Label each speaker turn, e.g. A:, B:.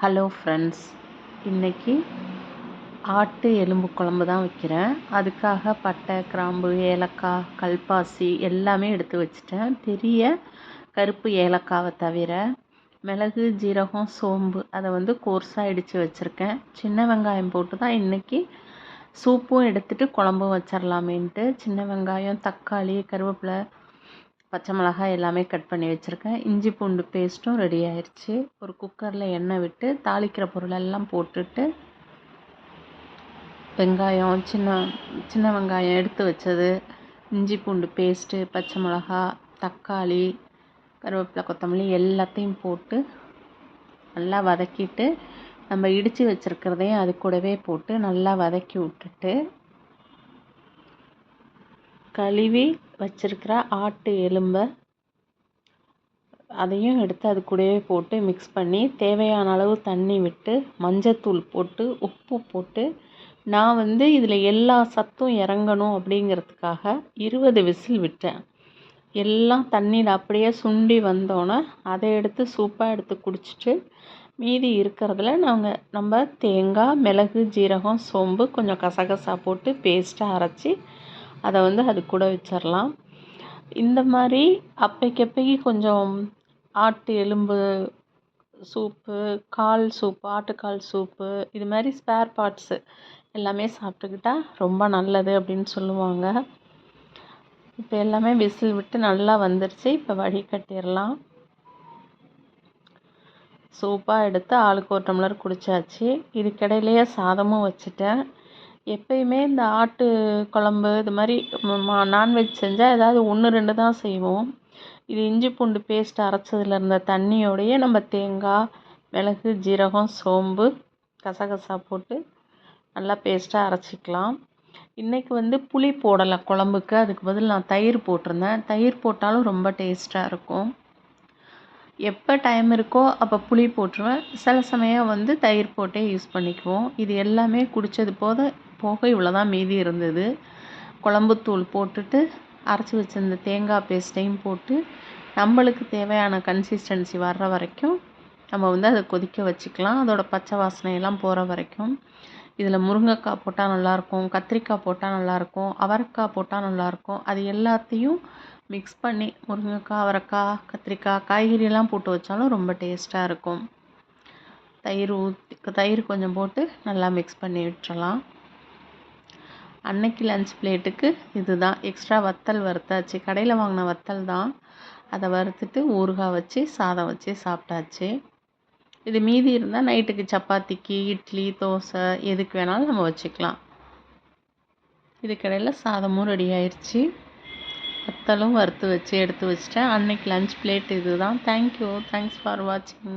A: Hello friends இன்றைக்கி ஆட்டு எலும்பு குழம்பு தான் வைக்கிறேன். அதுக்காக பட்டை கிராம்பு ஏலக்காய் கல்பாசி எல்லாமே எடுத்து வச்சுட்டேன். பெரிய கருப்பு ஏலக்காவை தவிர மிளகு ஜீரகம் சோம்பு அதை வந்து கோர்ஸாக இடித்து வச்சுருக்கேன். சின்ன வெங்காயம் போட்டு தான் இன்றைக்கி சூப்பும் எடுத்துகிட்டு குழம்பும் வச்சிடலாமேன்ட்டு சின்ன வெங்காயம் தக்காளி கருவேப்பிலை பச்சை மிளகாய் எல்லாமே கட் பண்ணி வச்சுருக்கேன். இஞ்சி பூண்டு பேஸ்ட்டும் ரெடி ஆயிடுச்சு ஒரு குக்கரில் எண்ணெய் விட்டு தாளிக்கிற பொருளெல்லாம் போட்டுட்டு வெங்காயம் சின்ன சின்ன வெங்காயம் எடுத்து வச்சது. இஞ்சி பூண்டு பேஸ்ட்டு பச்சை மிளகா தக்காளி கருவேப்பிலை கொத்தமல்லி எல்லாத்தையும் போட்டு நல்லா வதக்கிட்டு நம்ம இடித்து வச்சுருக்கிறதையும் அது கூடவே போட்டு நல்லா வதக்கி விட்டுட்டு கழுவி வச்சுருக்கிற ஆட்டு எலும்பை அதையும் எடுத்து அது கூடவே போட்டு மிக்ஸ் பண்ணி தேவையான அளவு தண்ணி விட்டு மஞ்சத்தூள் போட்டு உப்பு போட்டு நான் வந்து இதில் எல்லா சத்தும் இறங்கணும் அப்படிங்கிறதுக்காக இருபது விசில் விட்டேன். எல்லாம் தண்ணியில் அப்படியே சுண்டி வந்தோன்னே அதை எடுத்து சூப்பாக எடுத்து குடிச்சிட்டு மீதி இருக்கிறதுல நாங்கள் நம்ம தேங்காய் மிளகு ஜீரகம் சோம்பு கொஞ்சம் கசகசா போட்டு பேஸ்ட்டாக அரைச்சி அதை வந்து அது கூட வச்சிடலாம் இந்த மாதிரி அப்பைக்கப்பைக்கு கொஞ்சம் ஆட்டு எலும்பு சூப்பு கால் சூப்பு ஆட்டுக்கால் சூப்பு இது மாதிரி ஸ்பேர் பார்ட்ஸு எல்லாமே சாப்பிட்டுக்கிட்டா ரொம்ப நல்லது அப்படின்னு சொல்லுவாங்க. இப்போ எல்லாமே விசில் விட்டு நல்லா வந்துருச்சு. இப்போ வடிகட்டிடலாம் சூப்பாக எடுத்து ஆளுக்கு ஒரு டம்ளர் குடித்தாச்சு இதுக்கிடையிலேயே சாதமும் வச்சுட்டேன். எப்பயுமே இந்த ஆட்டு குழம்பு இது மாதிரி நான்வெஜ் செஞ்சால் ஏதாவது ஒன்று ரெண்டு தான் செய்வோம். இது இஞ்சி பூண்டு பேஸ்ட் அரைச்சதுல இருந்த தண்ணியோடையே நம்ம தேங்காய் மிளகு ஜீரகம் சோம்பு கசகசா போட்டு நல்லா பேஸ்ட்டாக அரைச்சிக்கலாம். இன்றைக்கி வந்து புளி போடலை குழம்புக்கு. அதுக்கு பதில் நான் தயிர் போட்டிருந்தேன். தயிர் போட்டாலும் ரொம்ப டேஸ்ட்டாக இருக்கும். எப்போ டைம் இருக்கோ அப்போ புளி போட்டுருவேன். சில சமயம் வந்து தயிர் போட்டே யூஸ் பண்ணிக்குவோம். இது எல்லாமே குடித்தது போத போக இவ்வளோ தான் மீதி இருந்தது. குழம்புத்தூள் போட்டுட்டு அரைச்சி வச்சிருந்த தேங்காய் பேஸ்ட்டையும் போட்டு நம்மளுக்கு தேவையான கன்சிஸ்டன்சி வர்ற வரைக்கும் நம்ம வந்து அதை கொதிக்க வச்சுக்கலாம். அதோடய பச்சை வாசனையெல்லாம் போகிற வரைக்கும். இதில் முருங்கைக்காய் போட்டால் நல்லாயிருக்கும் கத்திரிக்காய் போட்டால் நல்லாயிருக்கும் அவரைக்காய் போட்டால் நல்லாயிருக்கும். அது எல்லாத்தையும் மிக்ஸ் பண்ணி முருங்கைக்காய் அவரைக்காய் கத்திரிக்காய் காய்கறியெல்லாம் போட்டு வச்சாலும் ரொம்ப டேஸ்ட்டாக இருக்கும். தயிர் ஊற்றி தயிர் கொஞ்சம் போட்டு நல்லா மிக்ஸ் பண்ணி விட்டுறலாம். அன்னைக்கு லன்ச் பிளேட்டுக்கு இது தான் எக்ஸ்ட்ரா வத்தல் வறுத்தாச்சு. கடையில் வாங்கின வத்தல் தான். அதை வறுத்துட்டு ஊறுகாய் வச்சு சாதம் வச்சு சாப்பிட்டாச்சு. இது மீதி இருந்தால் நைட்டுக்கு சப்பாத்திக்கு இட்லி தோசை எதுக்கு வேணாலும் நம்ம வச்சுக்கலாம். இதுக்கடையில் சாதமும் ரெடி ஆயிடுச்சு வத்தலும் வறுத்து வச்சு எடுத்து வச்சிட்டேன். அன்னைக்கு லன்ச் பிளேட் இது தான் தேங்க்யூ தேங்க்ஸ் ஃபார் வாட்சிங்